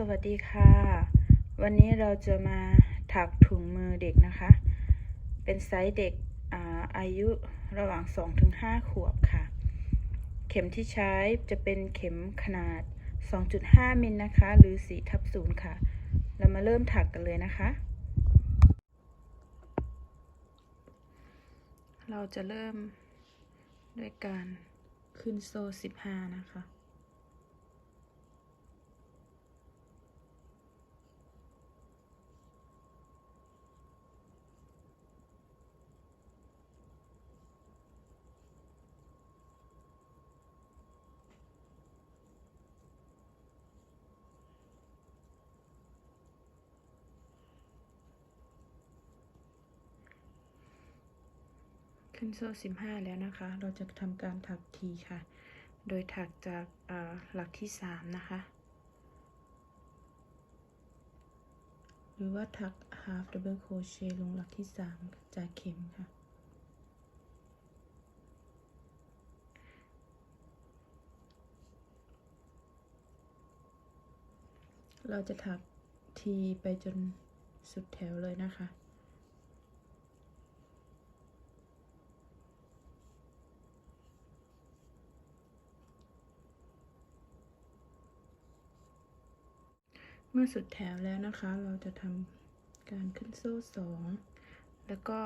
สวัสดีค่ะ วันนี้เราจะมาถักถุงมือเด็กนะคะ เป็นไซส์เด็กอาอายุระหว่าง 2-5 ขวบค่ะ เข็มที่ใช้จะเป็นเข็มขนาด 2.5 มิลนะคะ หรือ4ทับ0ค่ะ เรามาเริ่มถักกันเลยนะคะ เราจะเริ่มด้วยการขึ้นโซ่ 15 นะคะ ขึ้นโซ่สิบห้าแล้วนะคะ เราจะทำการถักทีค่ะ โดยถักจากหลักที่สามนะคะ หรือว่าถัก half double crochet ลงหลักที่สามจากเข็มค่ะเราจะถักทีไปจนสุดแถวเลยนะคะ เมื่อสุดแถวแล้วนะคะ เราจะทำการขึ้นโซ่สองแล้วก็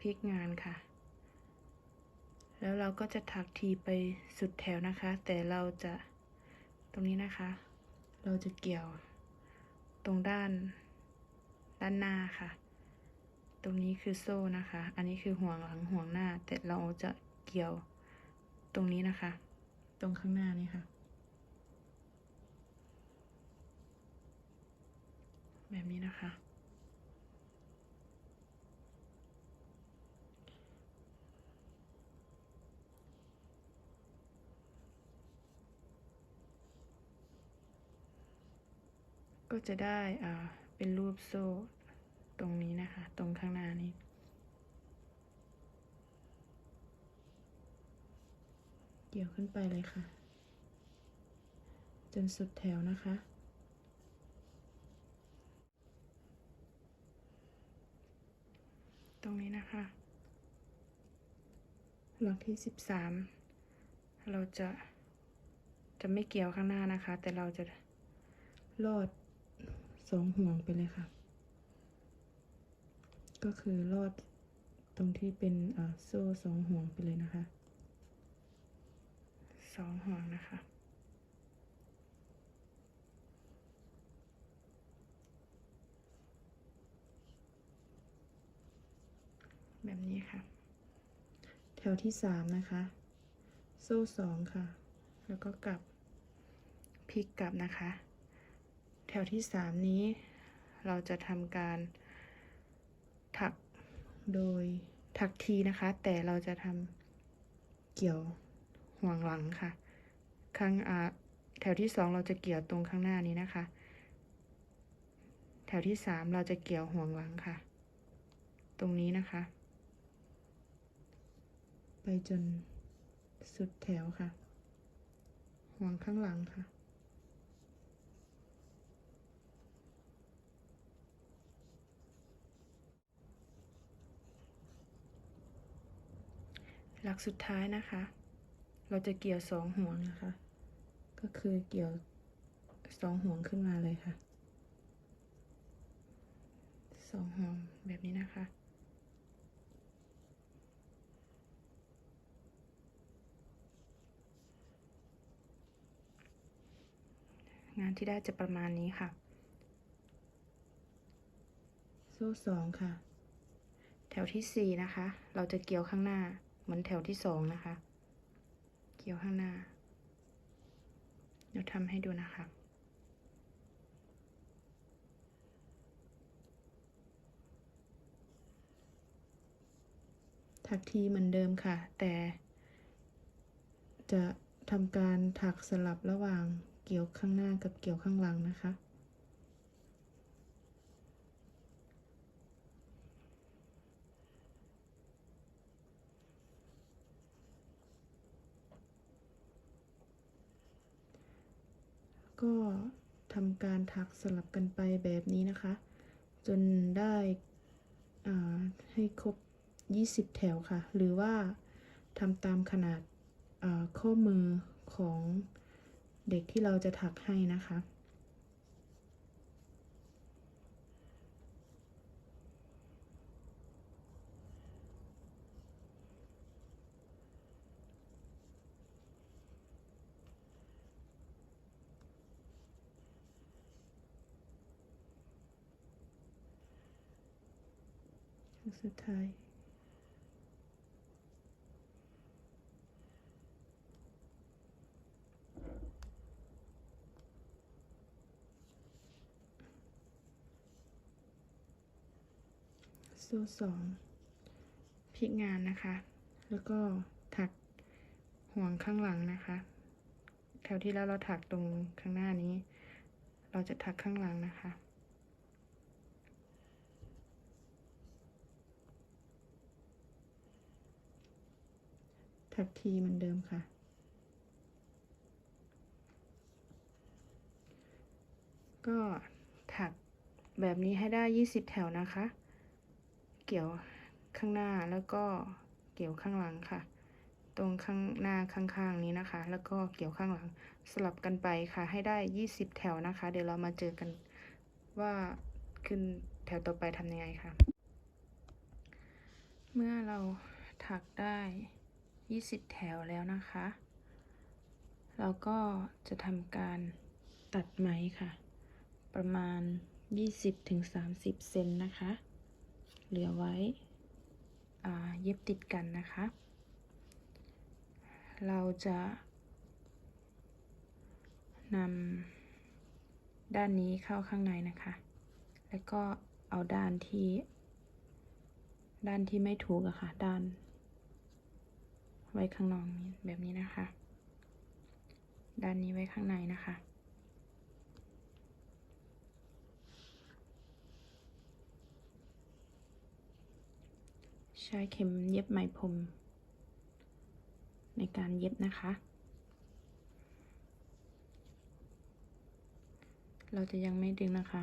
พลิกงานค่ะ แล้วเราก็จะถักทีไปสุดแถวนะคะ แต่เราจะตรงนี้นะคะ เราจะเกี่ยวตรงด้านด้านหน้าค่ะ ตรงนี้คือโซ่นะคะ อันนี้คือห่วงหลังห่วงหน้า แต่เราจะเกี่ยวตรงนี้นะคะ ตรงข้างหน้านี่ค่ะ แบบนี้นะคะ ก็จะได้อ่าเป็นรูปโซ่ตรงนี้นะคะ ตรงข้างหน้านี้เกี่ยวขึ้นไปเลยค่ะ จนสุดแถวนะคะ ตรงนี้นะคะ หลักที่สิบสามเราจะจะไม่เกี่ยวข้างหน้านะคะ แต่เราจะลอดสองห่วงไปเลยค่ะ ก็คือลอดตรงที่เป็นโซ่สองห่วงไปเลยนะคะสองห่วงนะคะ แบบนี้ค่ะ แถวที่สามนะคะ โซ่สองค่ะ แล้วก็กลับพลิกกลับนะคะ แถวที่สามนี้เราจะทำการถักโดยถักทีนะคะ แต่เราจะทำเกี่ยวห่วงหลังค่ะ ข้างอ่าแถวที่สองเราจะเกี่ยวตรงข้างหน้านี้นะคะ แถวที่สามเราจะเกี่ยวห่วงหลังค่ะ ตรงนี้นะคะ ไปจนสุดแถวค่ะ ห่วงข้างหลังค่ะ หลักสุดท้ายนะคะ เราจะเกี่ยวสองห่วงนะคะ ก็คือเกี่ยวสองห่วงขึ้นมาเลยค่ะสองห่วงแบบนี้นะคะ งานที่ได้จะประมาณนี้ค่ะ โซ่สองค่ะ แถวที่สี่นะคะ เราจะเกี่ยวข้างหน้า เหมือนแถวที่สองนะคะ เกี่ยวข้างหน้า เดี๋ยวทำให้ดูนะคะถักทีเหมือนเดิมค่ะ แต่จะทำการถักสลับระหว่าง เกี่ยวข้างหน้ากับเกี่ยวข้างหลังนะคะ ก็ทำการถักสลับกันไปแบบนี้นะคะ จนได้ให้ครบ 20 แถวค่ะ หรือว่าทำตามขนาดข้อมือของ เด็กที่เราจะถักให้นะคะ สุดท้าย ซ่สองพลิกงานนะคะ แล้วก็ถักห่วงข้างหลังนะคะ แถวที่แล้วเราถักตรงข้างหน้านี้ เราจะถักข้างหลังนะคะถักทีเหมือนเดิมค่ะ ก็ถักแบบนี้ให้ได้ 20 แถวนะคะ เกี่ยวข้างหน้าแล้วก็เกี่ยวข้างหลังค่ะ ตรงข้างหน้าข้างๆนี้นะคะ แล้วก็เกี่ยวข้างหลังสลับกันไปค่ะ ให้ได้ 20 แถวนะคะ เดี๋ยวเรามาเจอกันว่าขึ้นแถวต่อไปทำยังไงค่ะ เมื่อเราถักได้ 20 แถวแล้วนะคะ เราก็จะทำการตัดไหมค่ะ ประมาณ 20-30 เซนนะคะ เหลือไว้เย็บติดกันนะคะ เราจะนำด้านนี้เข้าข้างในนะคะ แล้วก็เอาด้านที่ ด้านที่ไม่ถูกอะค่ะ ด้าน ไว้ข้างนอกนี้แบบนี้นะคะ ด้านนี้ไว้ข้างในนะคะ ใช้เข็มเย็บไหมพรมในการเย็บนะคะ เราจะยังไม่ดึงนะคะ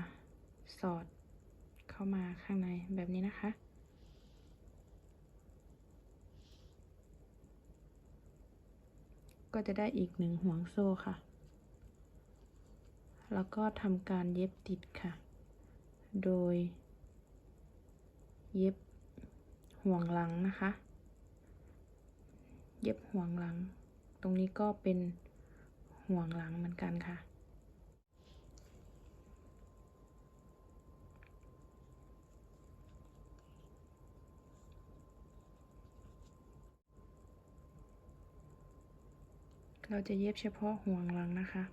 สอดเข้ามาข้างในแบบนี้นะคะ ก็จะได้อีกหนึ่งห่วงโซ่ค่ะ แล้วก็ทำการเย็บติดค่ะ โดย เย็บ ห่วงหลังนะคะ เย็บห่วงหลัง ตรงนี้ก็เป็นห่วงหลังเหมือนกันค่ะ เราจะเย็บเฉพาะห่วงหลังนะคะ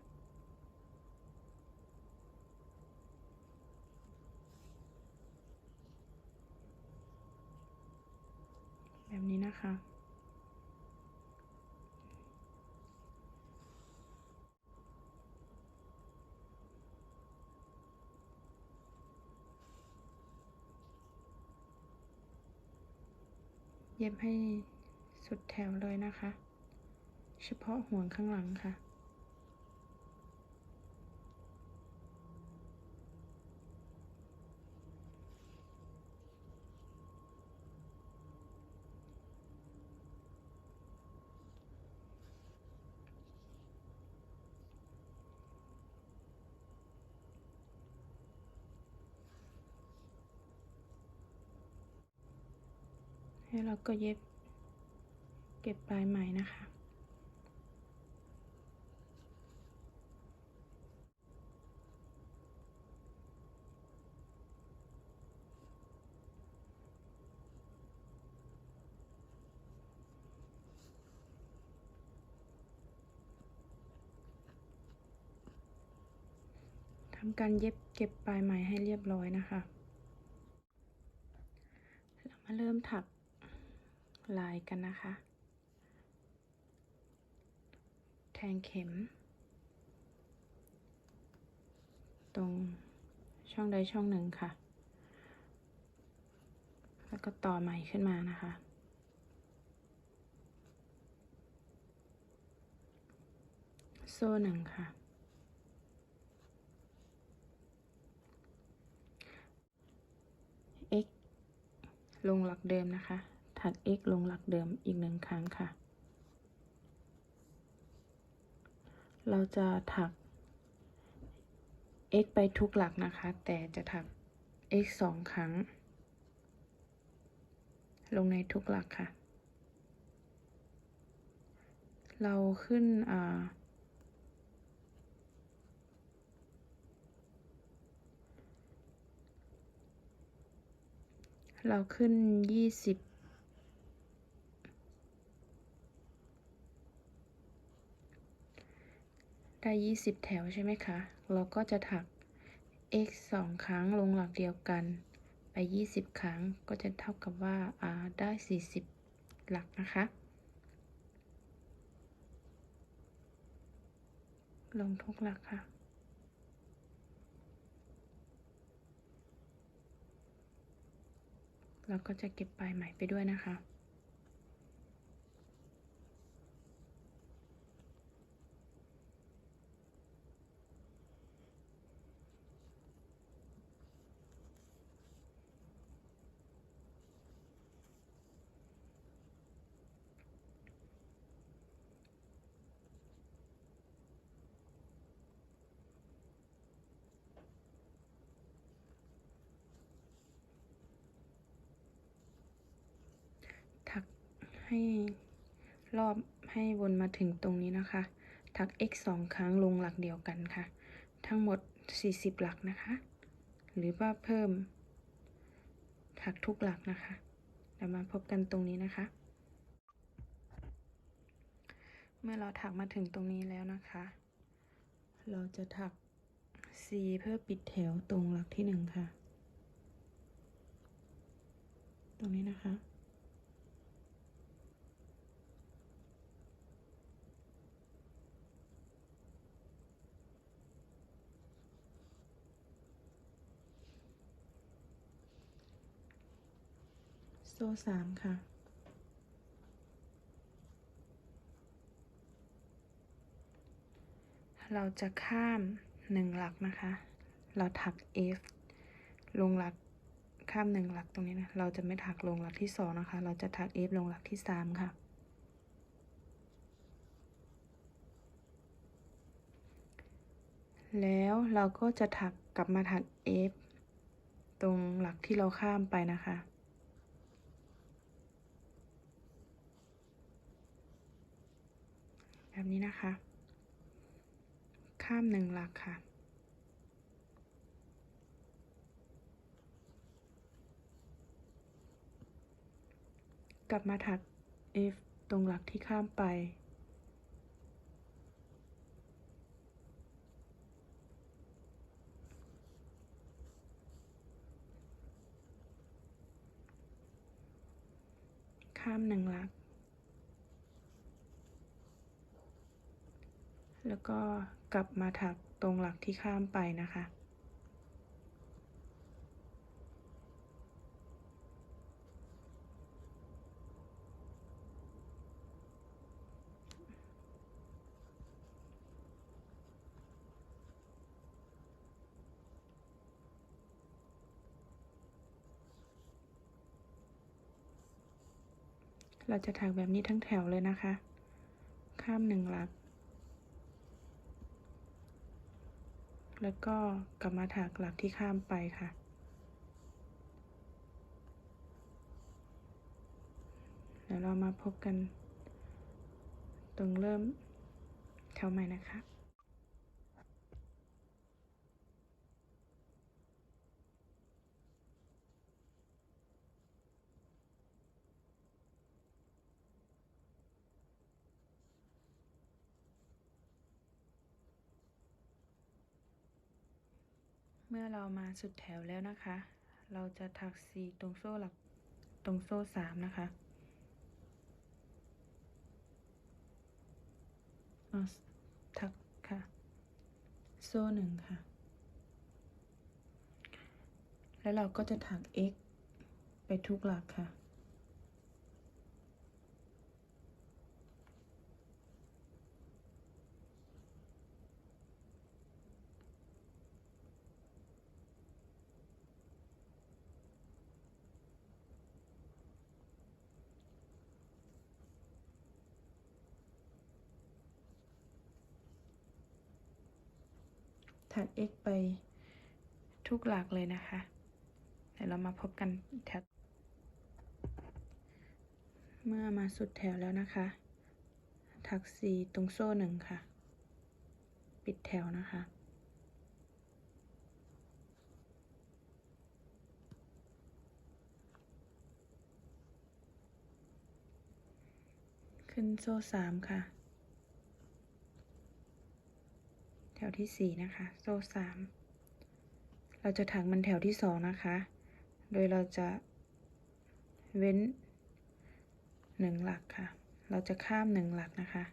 แบบ นะคะ เย็บให้สุดแถวเลยนะคะ เฉพาะห่วงข้างหลังค่ะ เราก็เย็บเก็บปลายไหมนะคะ ทำการเย็บเก็บปลายไหมให้เรียบร้อยนะคะ เรามาเริ่มถัก ลายกันนะคะ แทงเข็ม ตรงช่องใดช่องหนึ่งค่ะ แล้วก็ต่อใหม่ขึ้นมานะคะโซ่หนึ่งค่ะเอ็กลงหลักเดิมนะคะ ถัก x ลงหลักเดิมอีกหนึ่งครั้งค่ะ เราจะถัก x ไปทุกหลักนะคะ แต่จะถัก x สองครั้ง ลงในทุกหลักค่ะ เราขึ้นเราขึ้น 20 ได้ยี่สิบแถวใช่ไหมคะ เราก็จะถัก x สองครั้งลงหลักเดียวกัน ไปยี่สิบครั้งก็จะเท่ากับว่าอ่าได้สี่สิบหลักนะคะ ลงทุกหลักค่ะเราก็จะเก็บปลายไหมไปด้วยนะคะ ถัก ให้รอบให้วนมาถึงตรงนี้นะคะถัก x สองครั้งลงหลักเดียวกันค่ะ ทั้งหมด 40 หลักนะคะ หรือว่าเพิ่มถักทุกหลักนะคะเดี๋ยวมาพบกันตรงนี้นะคะ เมื่อเราถักมาถึงตรงนี้แล้วนะคะ เราจะถัก C เพื่อปิดแถวตรงหลักที่หนึ่งค่ะ ตรงนี้นะคะ โซ่สามค่ะ เราจะข้ามหนึ่งหลักนะคะ เราถัก F ลงหลักข้ามหนึ่งหลักตรงนี้นะ เราจะไม่ถักลงหลักที่สองนะคะ เราจะถัก F ลงหลักที่สามค่ะ แล้วเราก็จะถักกลับมาถัก F ตรงหลักที่เราข้ามไปนะคะ แบบนี้นะคะ ข้ามหนึ่งหลักค่ะ กลับมาถัก F ตรงหลักที่ข้ามไป ข้ามหนึ่งหลัก แล้วก็กลับมาถักตรงหลักที่ข้ามไปนะคะเราจะถักแบบนี้ทั้งแถวเลยนะคะ ข้ามหนึ่งหลัก แล้วก็กลับมาถักหลักที่ข้ามไปค่ะ เดี๋ยวเรามาพบกัน ตรงเริ่มแถวใหม่นะคะ มื่อเรามาสุดแถวแล้วนะคะ เราจะถักสีตรงโซ่หลักตรงโซ่สามนะคะถักค่ะ โซ่หนึ่งค่ะ แล้วเราก็จะถัก x ไปทุกหลักค่ะ ถัก x ไปทุกหลักเลยนะคะ เดี๋ยวเรามาพบกันแถว เมื่อมาสุดแถวแล้วนะคะ ถักสีตรงโซ่หนึ่งค่ะ ปิดแถวนะคะขึ้นโซ่สามค่ะ แถวที่สี่นะคะ โซ่สามเราจะถักมันแถวที่สองนะคะ โดยเราจะเว้นหนึ่งหลักค่ะ เราจะข้ามหนึ่งหลักนะคะ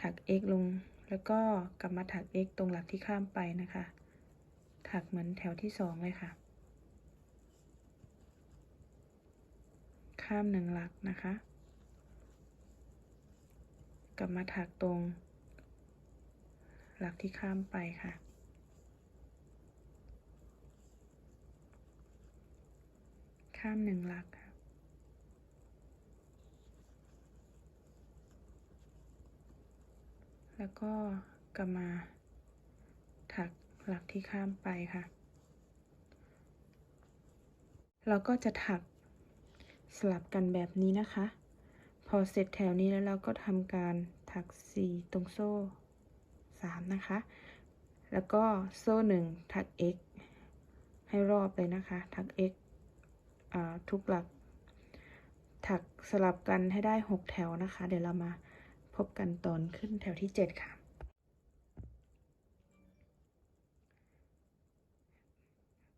ถัก x ลง แล้วก็กลับมาถัก x ตรงหลักที่ข้ามไปนะคะ ถักเหมือนแถวที่สองเลยค่ะ ข้ามหนึ่งหลักนะคะ กลับมาถักตรง หลักที่ข้ามไปค่ะ ข้ามหนึ่งหลักค่ะแล้วก็กลับมาถักหลักที่ข้ามไปค่ะ เราก็จะถักสลับกันแบบนี้นะคะ พอเสร็จแถวนี้แล้วเราก็ทำการถักสีตรงโซ่ สามนะคะ แล้วก็โซ่หนึ่งถัก x ให้รอบเลยนะคะถัก x ทุกหลัก ถักสลับกันให้ได้หกแถวนะคะ เดี๋ยวเรามาพบกันตอนขึ้นแถวที่เจ็ดค่ะ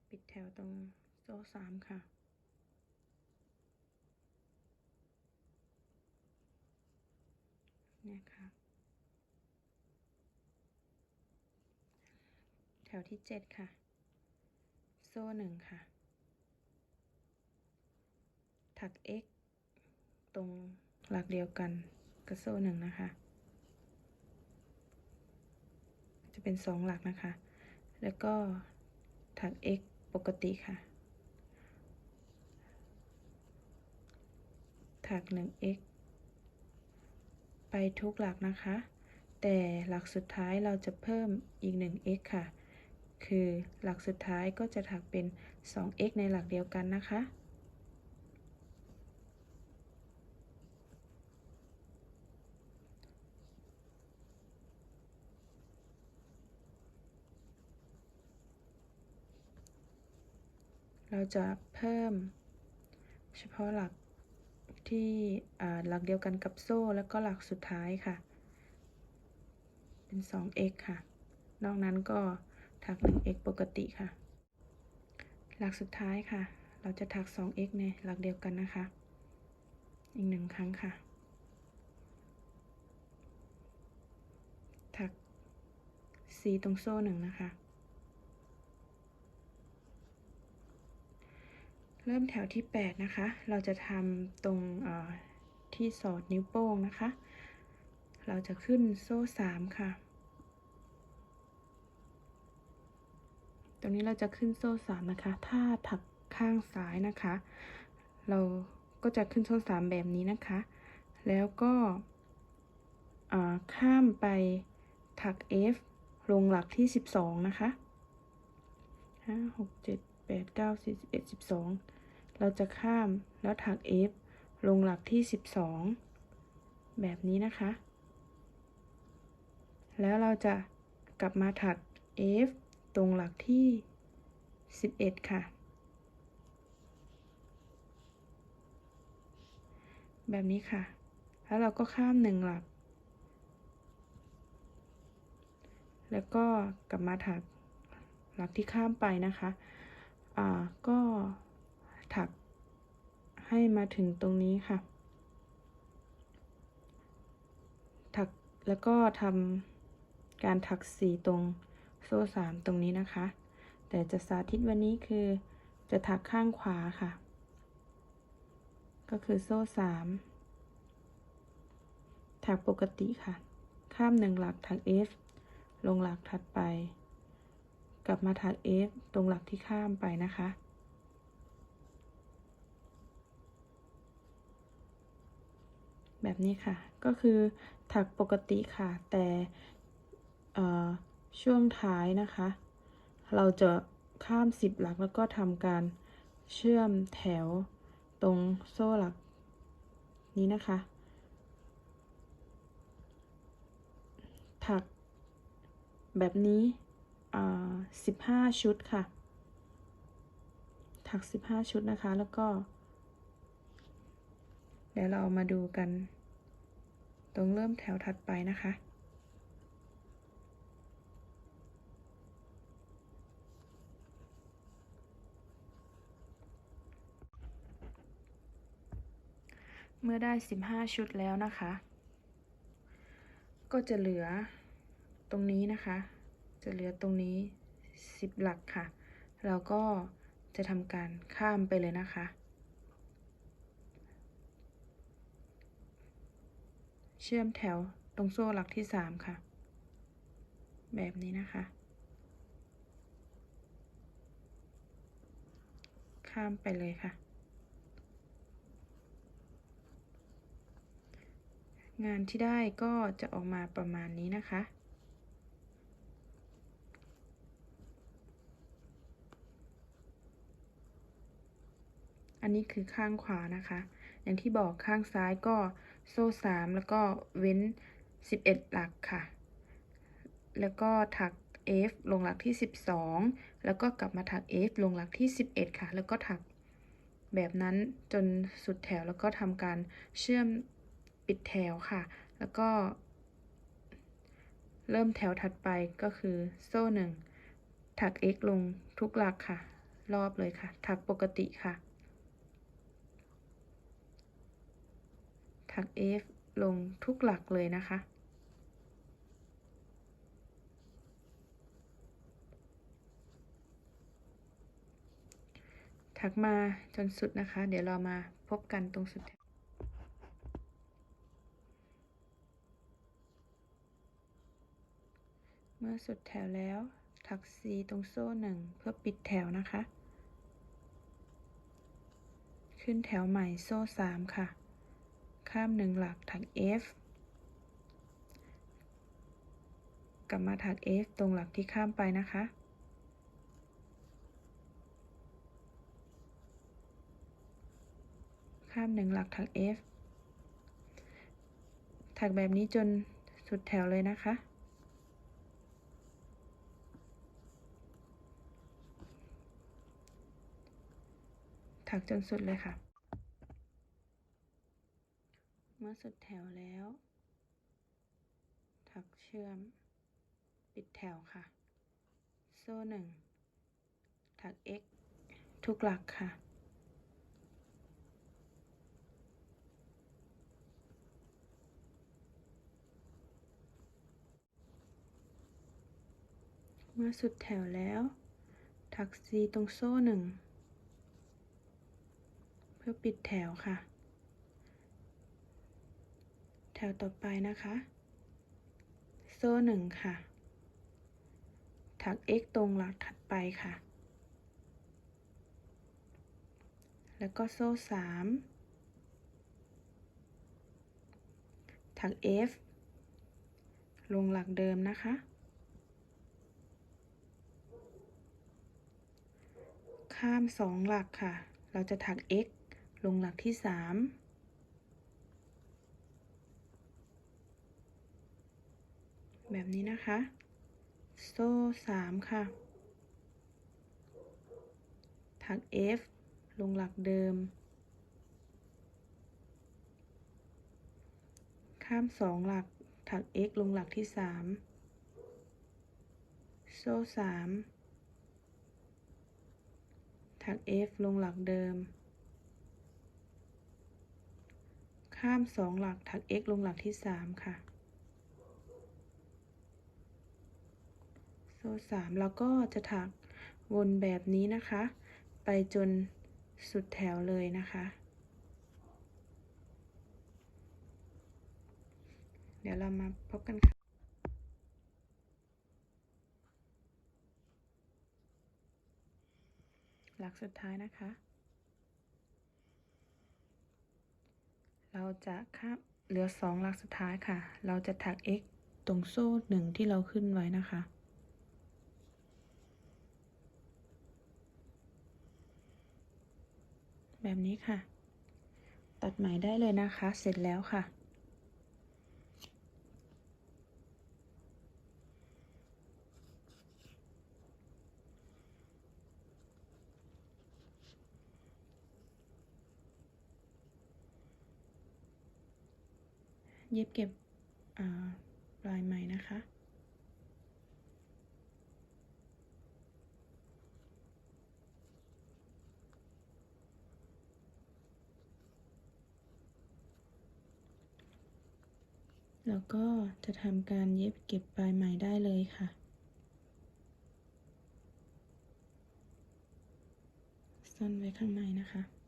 ปิดแถวตรงโซ่สามค่ะ เนี่ยค่ะ แถวที่เจ็ดค่ะ โซ่หนึ่งค่ะ ถัก x ตรงหลักเดียวกันกับโซ่หนึ่งนะคะ จะเป็นสองหลักนะคะ แล้วก็ถัก x ปกติค่ะ ถัก 1x ไปทุกหลักนะคะ แต่หลักสุดท้ายเราจะเพิ่มอีก 1x ค่ะ คือหลักสุดท้ายก็จะถักเป็น 2x ในหลักเดียวกันนะคะ เราจะเพิ่มเฉพาะหลักที่หลักเดียวกันกับโซ่แล้วก็หลักสุดท้ายค่ะ เป็น 2x ค่ะ นอกนั้นก็ ถัก 1x ปกติค่ะ หลักสุดท้ายค่ะ เราจะถัก 2x ในหลักเดียวกันนะคะ อีกหนึ่งครั้งค่ะ ถักสีตรงโซ่หนึ่งนะคะ เริ่มแถวที่ 8 นะคะ เราจะทำตรงที่สอดนิ้วโป้งนะคะ เราจะขึ้นโซ่ 3 ค่ะ ตรงนี้เราจะขึ้นโซ่3นะคะ ถ้าถักข้างซ้ายนะคะ เราก็จะขึ้นโซ่3แบบนี้นะคะ แล้วก็ข้ามไปถัก F ลงหลักที่ 12 นะคะห้าหกเจ็ดแปดเก้าสิบสิบเอ็ดสิบสองเราจะข้ามแล้วถัก F ลงหลักที่สิบสองแบบนี้นะคะ แล้วเราจะกลับมาถัก F ตรงหลักที่สิบเอ็ดค่ะ แบบนี้ค่ะ แล้วเราก็ข้ามหนึ่งหลัก แล้วก็กลับมาถักหลักที่ข้ามไปนะคะ อ่า ก็ถักให้มาถึงตรงนี้ค่ะ ถักแล้วก็ทำการถักสีตรง ซ่สามตรงนี้นะคะ แต่จะสาธิตวันนี้คือจะถักข้างขวาค่ะ ก็คือโซ่สามถักปกติค่ะ ข้ามหนึ่งหลักถัก F ลงหลักถัดไป กลับมาถัก F ตรงหลักที่ข้ามไปนะคะแบบนี้ค่ะ ก็คือถักปกติค่ะ แต่ ช่วงท้ายนะคะ เราจะข้ามสิบหลักแล้วก็ทำการเชื่อมแถวตรงโซ่หลักนี้นะคะ ถักแบบนี้สิบห้าชุดค่ะ ถักสิบห้าชุดนะคะ แล้วก็ เดี๋ยวเรามาดูกัน ตรงเริ่มแถวถัดไปนะคะ เมื่อได้ 15 ชุดแล้วนะคะ ก็จะเหลือตรงนี้นะคะ จะเหลือตรงนี้ 10 หลักค่ะ เราก็จะทำการข้ามไปเลยนะคะ เชื่อมแถวตรงโซ่หลักที่ 3 ค่ะ แบบนี้นะคะ ข้ามไปเลยค่ะ งานที่ได้ก็จะออกมาประมาณนี้นะคะ อันนี้คือข้างขวานะคะ อย่างที่บอกข้างซ้ายก็โซ่สามแล้วก็เว้น 11 หลักค่ะ แล้วก็ถัก F ลงหลักที่ 12 แล้วก็กลับมาถัก F ลงหลักที่ 11 ค่ะ แล้วก็ถักแบบนั้นจนสุดแถวแล้วก็ทำการเชื่อม ปิดแถวค่ะ แล้วก็ เริ่มแถวถัดไปก็คือโซ่หนึ่งถัก x ลงทุกหลักค่ะ รอบเลยค่ะ ถักปกติค่ะ ถัก f ลงทุกหลักเลยนะคะ ถักมาจนสุดนะคะ เดี๋ยวเรามาพบกันตรงสุด เมื่อสุดแถวแล้ว ถัก C ตรงโซ่หนึ่งเพื่อปิดแถวนะคะ ขึ้นแถวใหม่โซ่สามค่ะ ข้ามหนึ่งหลักถัก F กลับมาถัก F ตรงหลักที่ข้ามไปนะคะข้ามหนึ่งหลักถัก F ถักแบบนี้จนสุดแถวเลยนะคะ ถักจนสุดเลยค่ะ เมื่อสุดแถวแล้ว ถักเชื่อม ปิดแถวค่ะ โซ่หนึ่งถัก x ทุกหลักค่ะ เมื่อสุดแถวแล้ว ถัก c ตรงโซ่หนึ่ง พื่อปิดแถวค่ะ แถวต่อไปนะคะ โซ่หนึ่งค่ะ ถัก x ตรงหลักถัดไปค่ะ แล้วก็โซ่สามถัก f ลงหลักเดิมนะคะ ข้ามสองหลักค่ะ เราจะถัก x ลงหลักที่สามแบบนี้นะคะ โซ่สามค่ะ ถัก f ลงหลักเดิม ข้ามสองหลัก ถัก x ลงหลักที่สามโซ่สามถัก F ลงหลักเดิม ข้ามสองหลักถัก X ลงหลักที่สามค่ะ โซ่สามแล้วก็จะถักวนแบบนี้นะคะ ไปจนสุดแถวเลยนะคะ เดี๋ยวเรามาพบกันค่ะหลักสุดท้ายนะคะ เราจะข้ามเหลือ 2 หลักสุดท้ายค่ะ เราจะถัก x ตรงโซ่หนึ่งที่เราขึ้นไว้นะคะ แบบนี้ค่ะ ตัดไหมได้เลยนะคะ เสร็จแล้วค่ะ เย็บเก็บปลายไหมนะคะ แล้วก็จะทำการเย็บเก็บปลายไหมได้เลยค่ะ ซ่อนไว้ข้างในนะคะ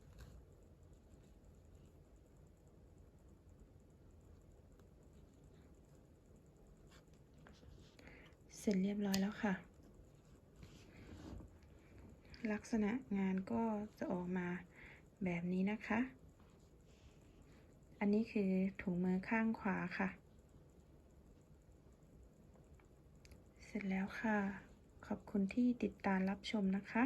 สร็จเรียบร้อยแล้วค่ะ ลักษณะงานก็จะออกมาแบบนี้นะคะ อันนี้คือถุงมือข้างขวาค่ะ เสร็จแล้วค่ะ ขอบคุณที่ติดตามรับชมนะคะ